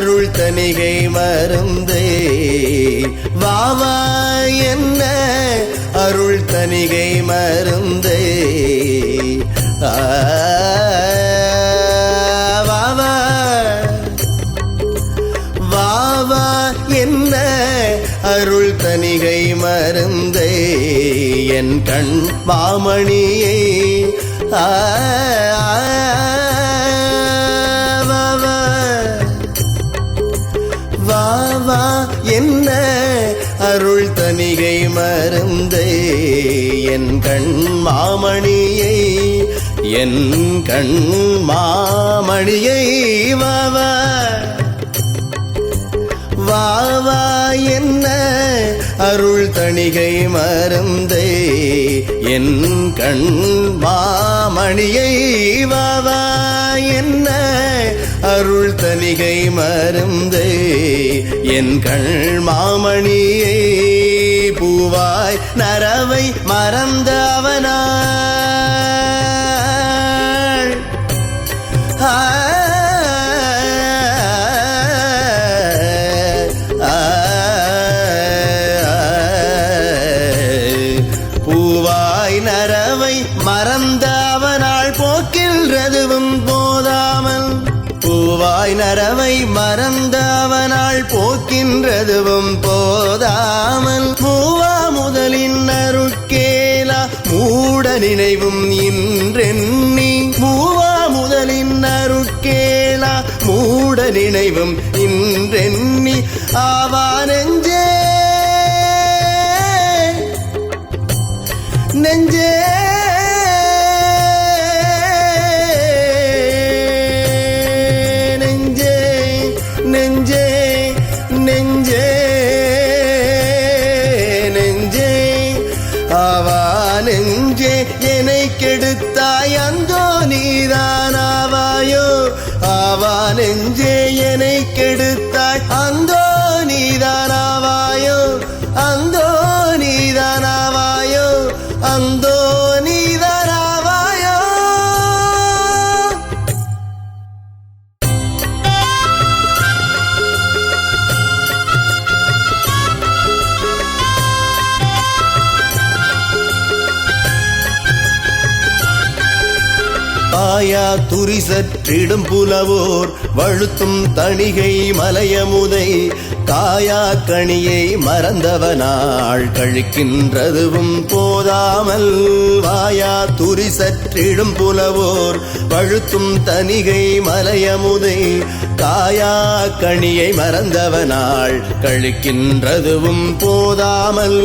அருள் தனிகை மருந்தே வாவா என்ன? அருள் தனிகை மருந்தே வாவா வாவா என்ன? அருள் தனிகை மருந்தே என் கண் மாமணியை ஆ, மாமணியை என் கண் மாமணியை வா வாவா என்ன அருள் தணிகை மருந்தே என் கண் மாமணியை வாவா. என்ன அருள் தணிகை மருந்தே என் கண் மாமணியை பூவாய் நரவை மறந்தவனாள் போக்கின்றதுவும் போதாமல் மூவா முதலின் அருட்கேலா மூட நினைவும் இன்றெண்ணி. மூவா முதலின் அருட்கேலா மூட நினைவும் இன்றெண்ணி. ஆவா நெஞ்சே நெஞ்சே நெஞ்சே. துரி சற்றிடும் புலவோர் வழுத்தும் தணிகை மலையமுதை காயா கணியை மறந்தவனாள் கழிக்கின்றதுவும் போதாமல் வாயா துரி சற்றிடும் புலவோர் வழுத்தும் தணிகை மலையமுதை காயா கணியை மறந்தவனாள் கழிக்கின்றதுவும் போதாமல்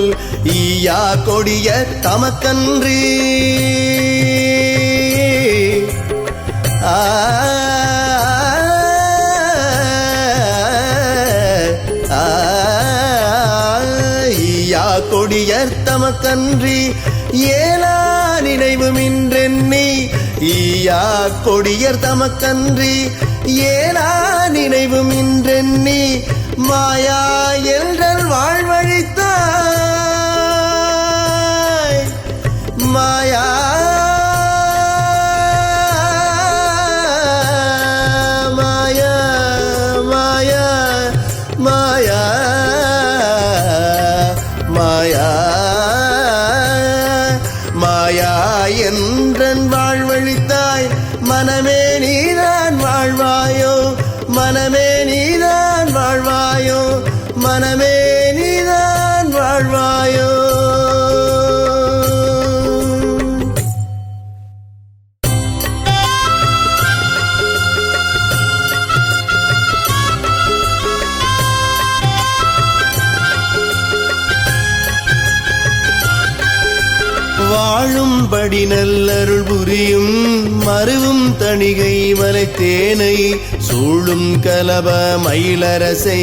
ஈயா கொடிய தமக்கன்றீ ஆ, ஆ, கொடியர் தமக்கன்றி ஏலா நினைவும் இன்றெண்ணி ஈயா கொடியர் தமக்கன்றி ஏலா நினைவும் இன்றெண்ணி மாயா என்றல் வாழ்வழித்தாய். மாயா வாழும்படி நல்லருள் புரியும் மருவும் தணிகை மலைத்தேனை சூழும் கலப மயிலரசை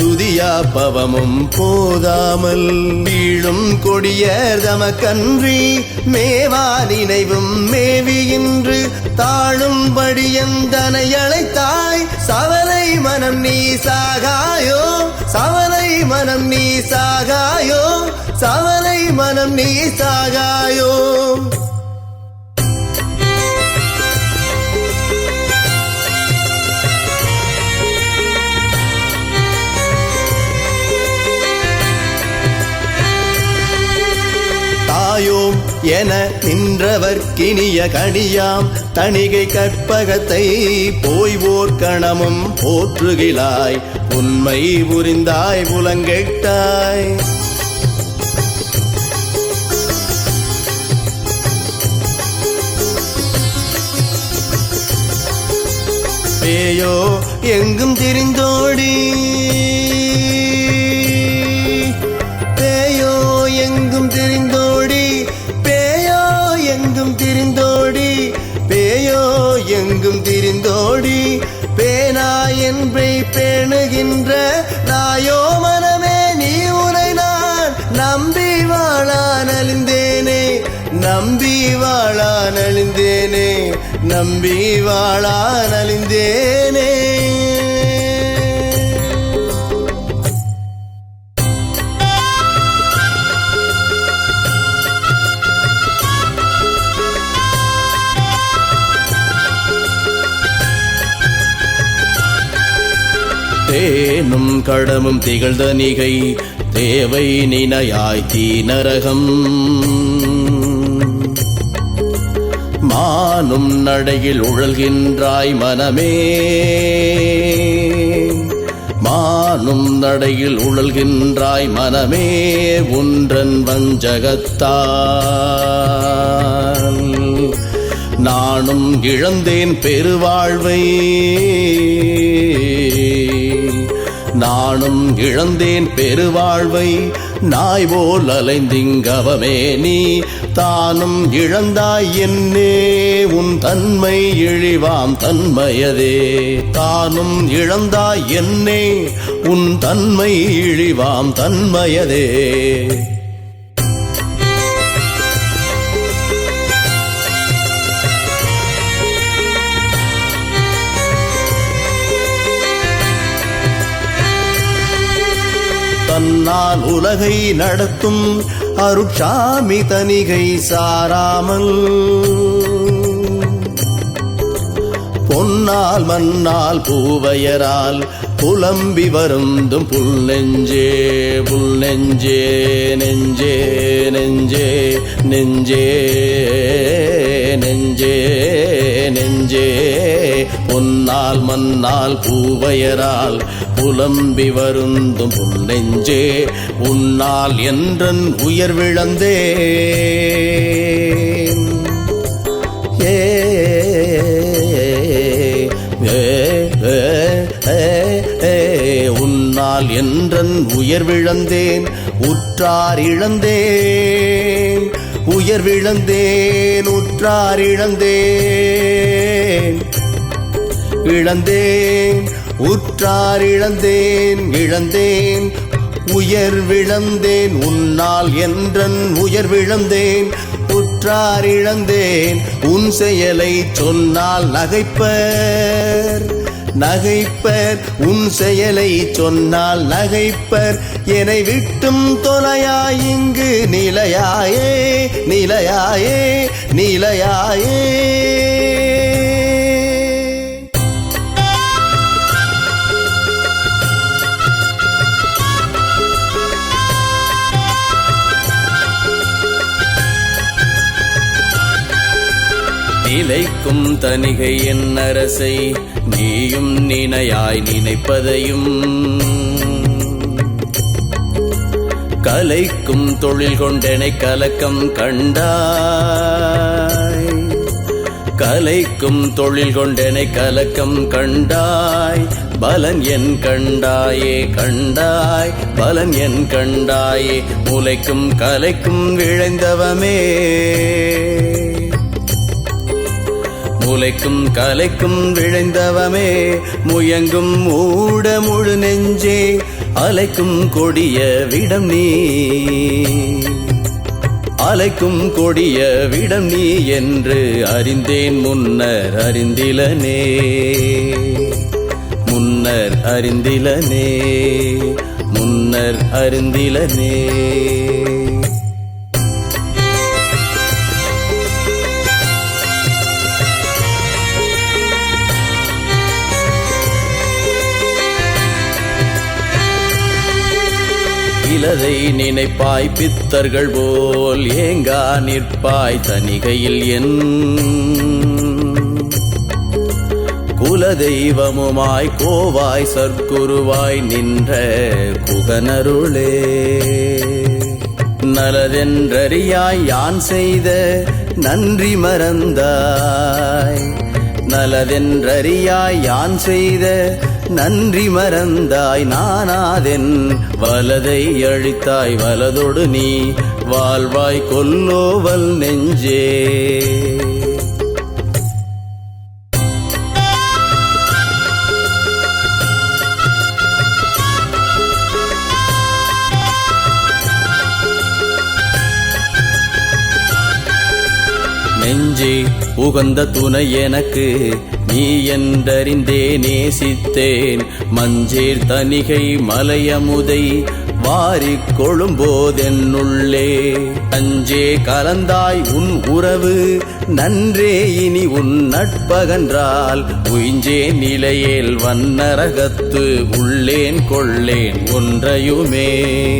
துதியா பவமும் போதாமல். வீழும் கொடியர் தமக்கன்றி மேவா நினைவும் மேவியின்று தாழும்படி எந்தனை அழைத்தாய் சவலை மனம் நீ சாகாயோ சவலை மனம் நீ சாகாயோ சவலை மனம் நீ சாகாயோ? தாயோம் என நின்றவர் கிணிய கடியாம் தணிகை கற்பகத்தை போய் ஓர்கணமும் போற்றுகிலாய் உண்மை புரிந்தாய் புலங்கெட்டாய் பேயோ எங்கும் திரிந்தோடி. பேயோ எங்கும் திரிந்தோடி. பேயோ எங்கும் திரிந்தோடி. பேயோ எங்கும் திரிந்தோடி. பேனா என்பை பேணுகின்ற நாயோ மனமே நீ உரை நான் நம்பி வாழா நலிந்தேனே நம்பி வாழா நலிந்தேனே நம்பி வாழா நலிந்தேனே தேனும் கடமும் திகழ்ந்த நிகை தேவை நினையாய் தீநரகம் நானும் நடையில் உழல்கின்றாய் மனமே. மானும் நடையில் உழல்கின்றாய் மனமே ஒன்றன் வஞ்சகத்தால். நானும் இழந்தேன் பெருவாழ்வை. நானும் இழந்தேன் பெருவாழ்வை. நாய் போல் அலைந்திங்கவமே நீ தானும் இழந்தாய் என்னே உன் தன்மை இழிவாம் தன்மையதே. தானும் இழந்தாய் என்னே உன் தன்மை இழிவாம் தன்மையதே. நான் உலகை நடத்தும் அருட்சாமி தனிகை சாராமல். பொன்னால் மண்ணால் பூவையரால் புலம்பி வருந்தும் புல் நெஞ்சே புல் நெஞ்சே நெஞ்சே நெஞ்சே நெஞ்சே நெஞ்சே நெஞ்சே. பொன்னால் மன்னால் பூவையரால் புலம்பி வருந்தும் நெஞ்சே உன்னால் என்றன் உயர் விழந்தே ஏ, உன்னால் என்றன் உயர் விழந்தேன் உற்றார் இழந்தேன். உயர் விழந்தேன் உற்றார் இழந்தேன். இழந்தேன் உற்றார் இழந்தேன் இழந்தேன் உயர் விழந்தேன் உன்னால் என்றன் உயர் விழந்தேன் உற்றார் இழந்தேன் உன் செயலை சொன்னால் நகைப்பர் நகைப்பர் உன் செயலை சொன்னால் நகைப்பர் என்னை விட்டும் தொலையாய் இங்கு நிலையாயே நிலையாயே நிலையாயே. நிலைக்கும் தனிகை என் அரசை நீயும் நினையாய் நினைப்பதையும். கலைக்கும் தொழில் கொண்டனை கலக்கம் கண்டாய். கலைக்கும் தொழில் கொண்டனை கலக்கம் கண்டாய். பலன் என் கண்டாயே கண்டாய். பலன் என் கண்டாயே முளைக்கும் கலைக்கும் விழைந்தவமே முளைக்கும் கலைக்கும் விழைந்தவமே. முயங்கும் மூட முழு நெஞ்சே. அலைக்கும் கொடிய விடம் நீ. அலைக்கும் கொடிய விடம் நீ என்று அறிந்தேன் முன்னர் அறிந்திலனே. முன்னர் அறிந்திலனே. முன்னர் அறிந்திலனே. சிலதை நினைப்பாய் பித்தர்கள் போல் ஏங்கா நிற்பாய் தனிகையில் என். குலதெய்வமுமாய் கோவாய் சர்க்குருவாய் நின்ற குகனருளே. நலதென்றறியாய் யான் செய்த நன்றி மறந்தாய். நலதென்றறியாய் யான் செய்த நன்றி மறந்தாய் நானாதென் வலதை அழித்தாய் வலதொடு நீ வாழ்வாய் கொல்லோவல் நெஞ்சே. நெஞ்சே உகந்த துணை எனக்கு நீ என்றறிந்தே நேசித்தேன். மஞ்சேர் தனிகை மலையமுதை வாரி கொழும்போதென்னுள்ளே. அஞ்சே கலந்தாய் உன் உறவு நன்றே இனி உன் நட்பகன்றால். உயிஞ்சே நிலையேல் வன்னரகத்து உள்ளேன் கொள்ளேன் ஒன்றையுமே.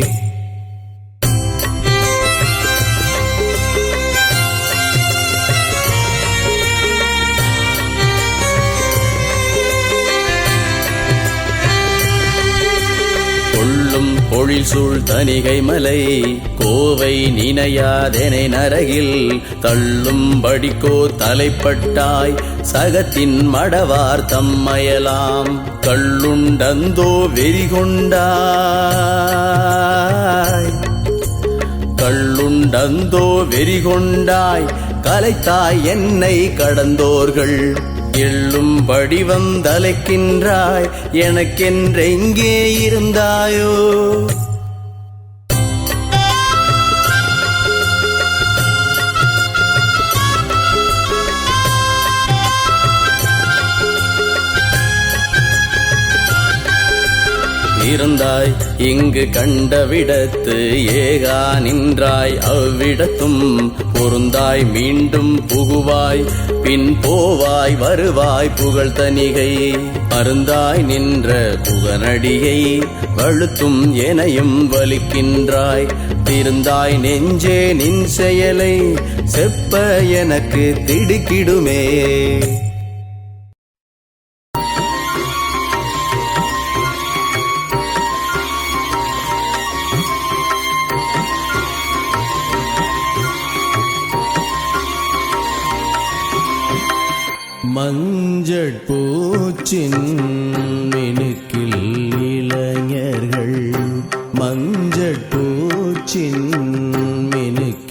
பொழில் சூழ் தனிகை மலை கோவை நினையாதெனை நரகில் தள்ளும் படிக்கோ தலைப்பட்டாய் சகத்தின் மடவார் தம்மயலாம் கள்ளுண்டந்தோ வெறிகொண்டாய். கள்ளுண்டந்தோ வெறிகொண்டாய் கலைத்தாய் என்னை கடந்தோர்கள். எள்ளும்படி வந்தலைக்கின்றாய். எனக்கென்றெங்கே இருந்தாயோ? இருந்தாய் இங்கு கண்டவிடத்து ஏகா நின்றாய். அவ்விடத்தும் பொருந்தாய் மீண்டும் புகுவாய். பின் போவாய் வருவாய் புகழ் தனிகை அருந்தாய் நின்ற புகனடியை வழுத்தும் எனையும் வலிக்கின்றாய். திருந்தாய் நெஞ்சே நின் செயலை செப்ப எனக்கு திடுக்கிடுமே. பூச்சின் மினுக்கில் இளைஞர்கள் மஞ்சள் பூச்சின் மினுக்கில்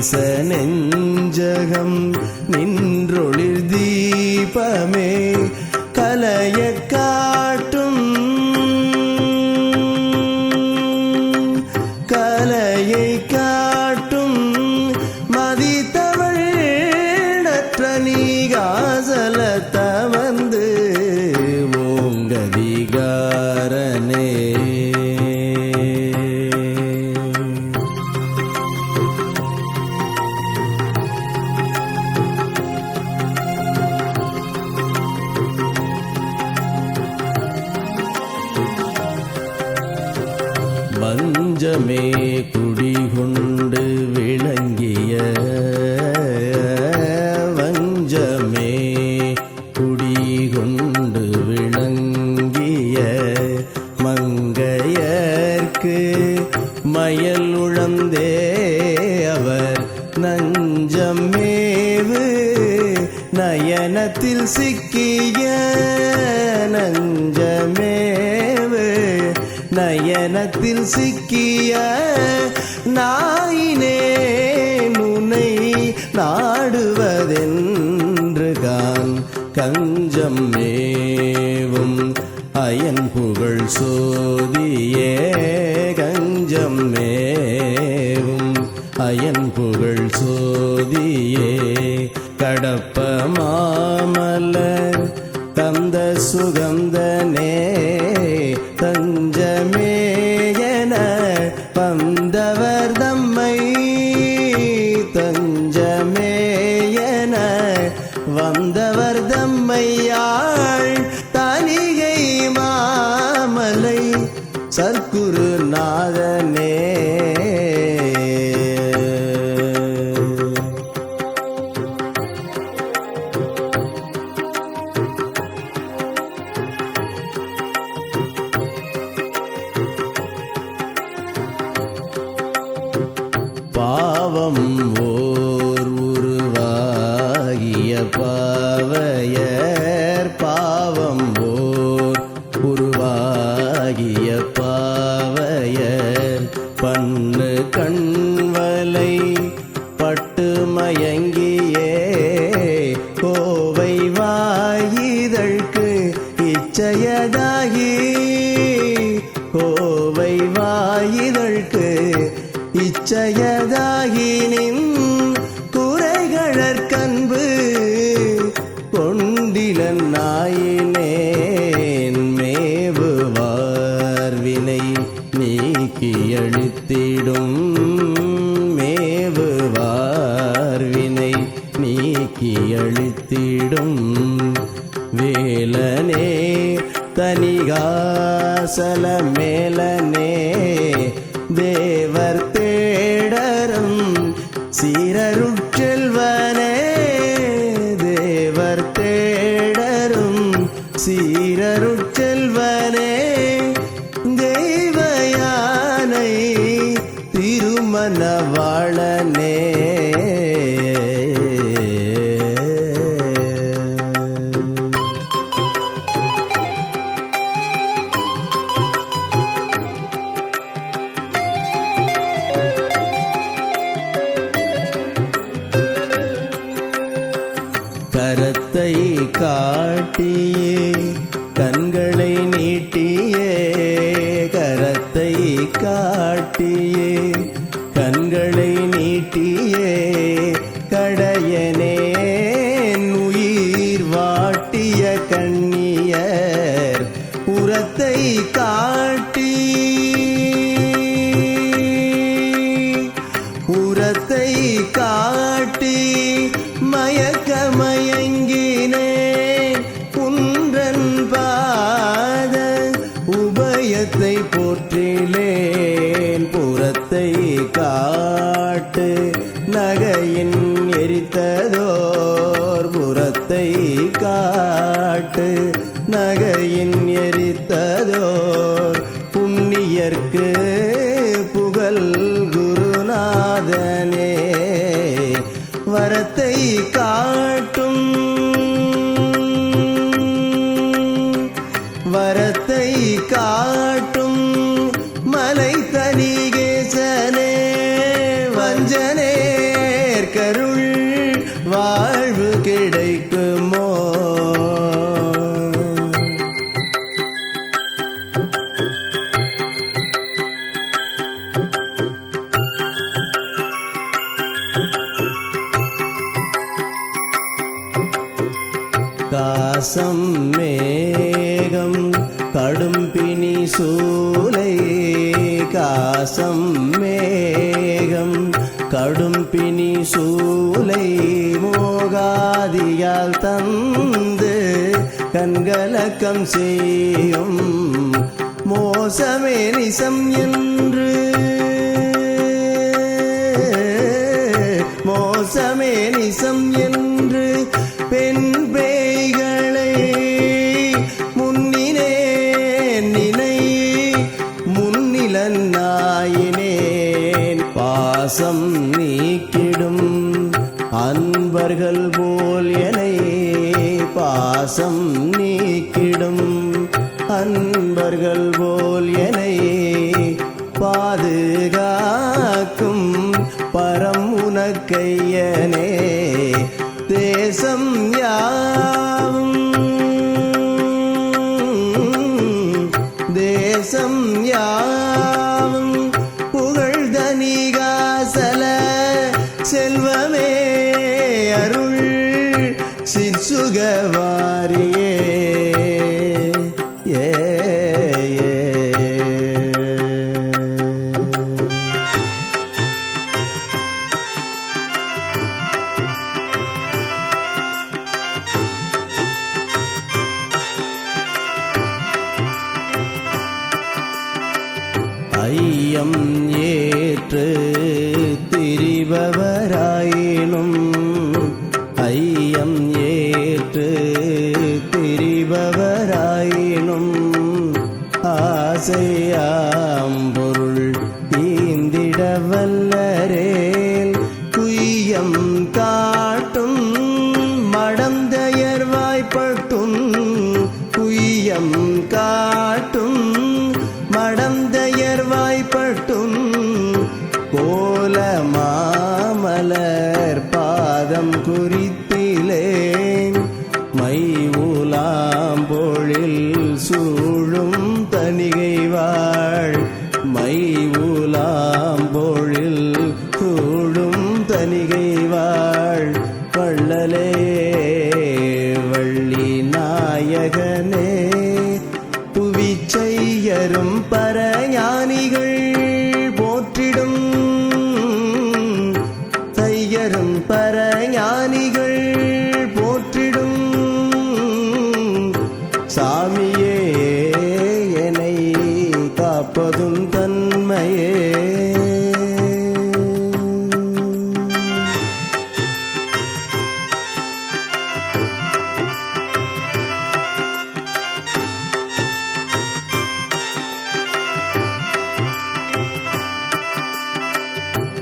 தேச நெஞ்சகம் கண்டதென்றுகான் கஞ்சம் மேவும். அயன் புகழ் சோதியே கஞ்சம் மேவும். அயன் புகழ் சோதியே கடப்ப மாமலர் தந்த சுகந்தனே பாவம் விடும் வேலனே தனிகாசல மேலனே தேவர் பாதம் குறித்து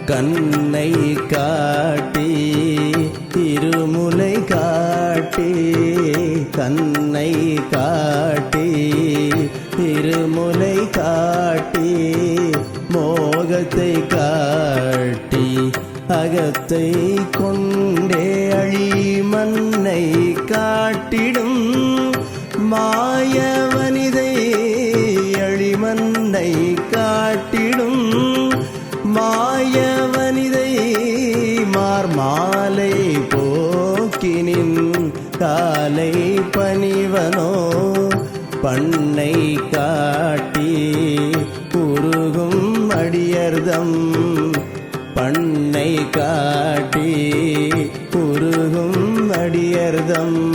கண்ணை காட்டி திருமுலை காட்டி கண்ணை காட்டி திருமுலை காட்டி மோகத்தை காட்டி அகத்தை கொண்டே அழி மண்ணை காட்டிடும் மாய காலை பணிவனோ பண்ணை காட்டி உருகும் அடியர்தம். பண்ணை காட்டி உருகும் அடியர்தம்.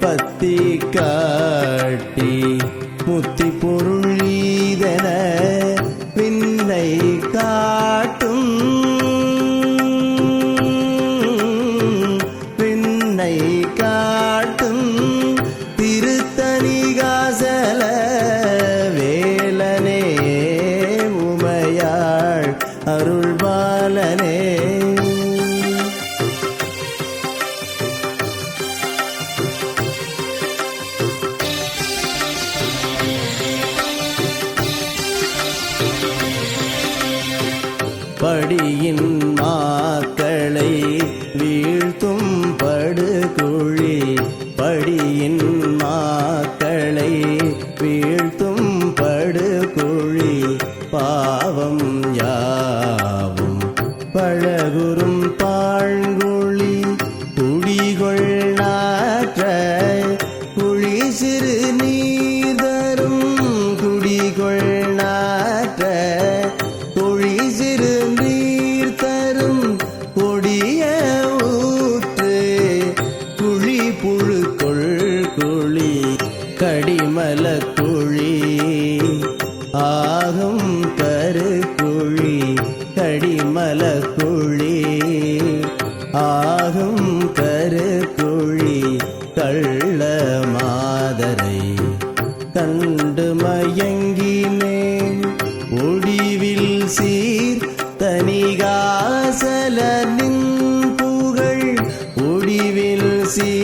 பத்தி காட்டி முத்தி பொருளீ பாவம் யா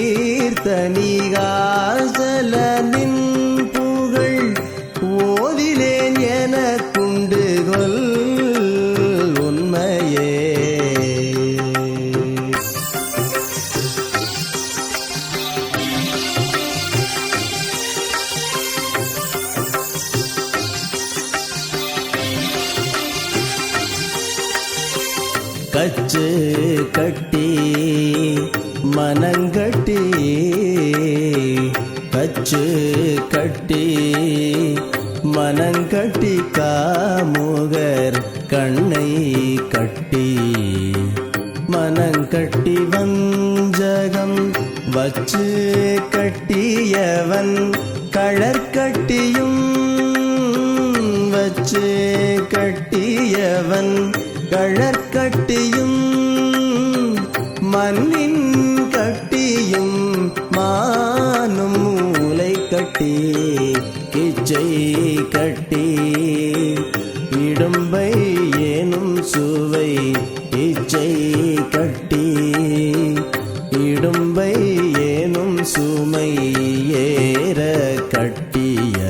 தீர்த்த தனிகாசலின் புகழ் மனங்கட்டி காமுகர் கண்ணை கட்டி. மனங்கட்டி வஞ்சகம் வச்சு கட்டியவன் கழற்கட்டியும் வச்சு கட்டியவன் கழற்கட்டியும் மண்ணின் கட்டியும் மானும் மூளை கட்டி. கிச்சை கட்டி இடும்பை ஏனும் சுவை இச்சை கட்டி இடும்பை ஏனும் சுமை ஏற கட்டிய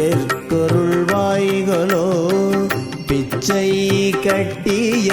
ஏற்கொருள் வாய்களோ பிச்சை கட்டிய